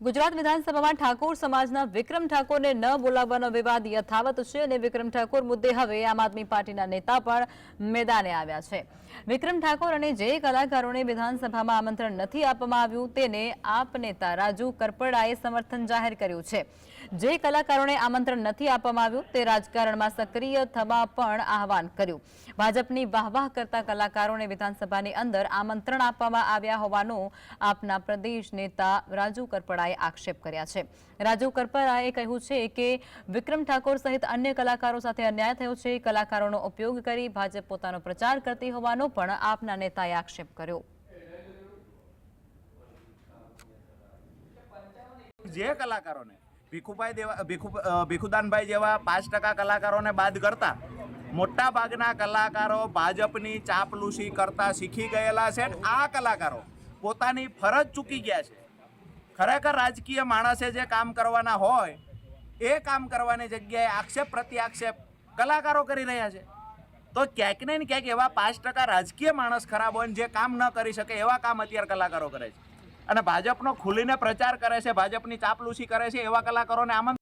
ગુજરાત વિધાનસભામાં ઠાકોર સમાજના વિક્રમ ઠાકોરને ન બોલાવવાનો વિવાદ યથાવત છે અને વિક્રમ ઠાકોર મુદ્દે હવે આમ આદમી પાર્ટીના નેતા પણ મેદાને આવ્યા છે. વિક્રમ ઠાકોર અને જે કલાકારોને વિધાનસભામાં આમંત્રણ નથી આપવામાં આવ્યું તેને આપ નેતા રાજુ કરપડાએ સમર્થન જાહેર કર્યું છે. જે કલાકારોને આમંત્રણ નથી આપવામાં આવ્યું તે રાજકારણમાં સક્રિય થવા પણ આહવાન કર્યું. ભાજપની વાહવાહ કરતા કલાકારોને વિધાનસભાની અંદર આમંત્રણ આપવામાં આવ્યા હોવાનું આપના પ્રદેશ નેતા રાજુ કરપડાએ આક્ષેપ કર્યા છે. રાજીવ કરપરાએ કહ્યું છે કે વિક્રમ ઠાકોર સહિત અન્ય કલાકારો સાથે અન્યાય થયો છે. કલાકારોનો ઉપયોગ કરી ભાજપ પોતાનો પ્રચાર કરતી હોવાનો પણ આપના નેતાએ આક્ષેપ કર્યો. જે કલાકારોને ભીખુભાઈ દેવા, ભીખુ ભીખુદાનભાઈ જેવા પાંચ ટકા કલાકારોને બાદ કરતા મોટા ભાગના કલાકારો ભાજપની ચાપલુસી કરતા શીખી ગયેલા છે આ કલાકારો પોતાની ફરજ ચૂકી ગયા છે. ખરેખર રાજકીય માણસે જે કામ કરવાના હોય, એ કામ કરવાની જગ્યાએ આક્ષેપ પ્રતિ આક્ષેપ કલાકારો કરી રહ્યા છે. તો ક્યાંક ને ક્યાંક એવા પાંચ ટકા રાજકીય માણસ ખરાબ હોય જે કામ ન કરી શકે એવા કામ અત્યારે કલાકારો કરે છે. અને ભાજપનો ખુલીને પ્રચાર કરે છે, ભાજપની ચાપલૂસી કરે છે એવા કલાકારોને આમંત્રણ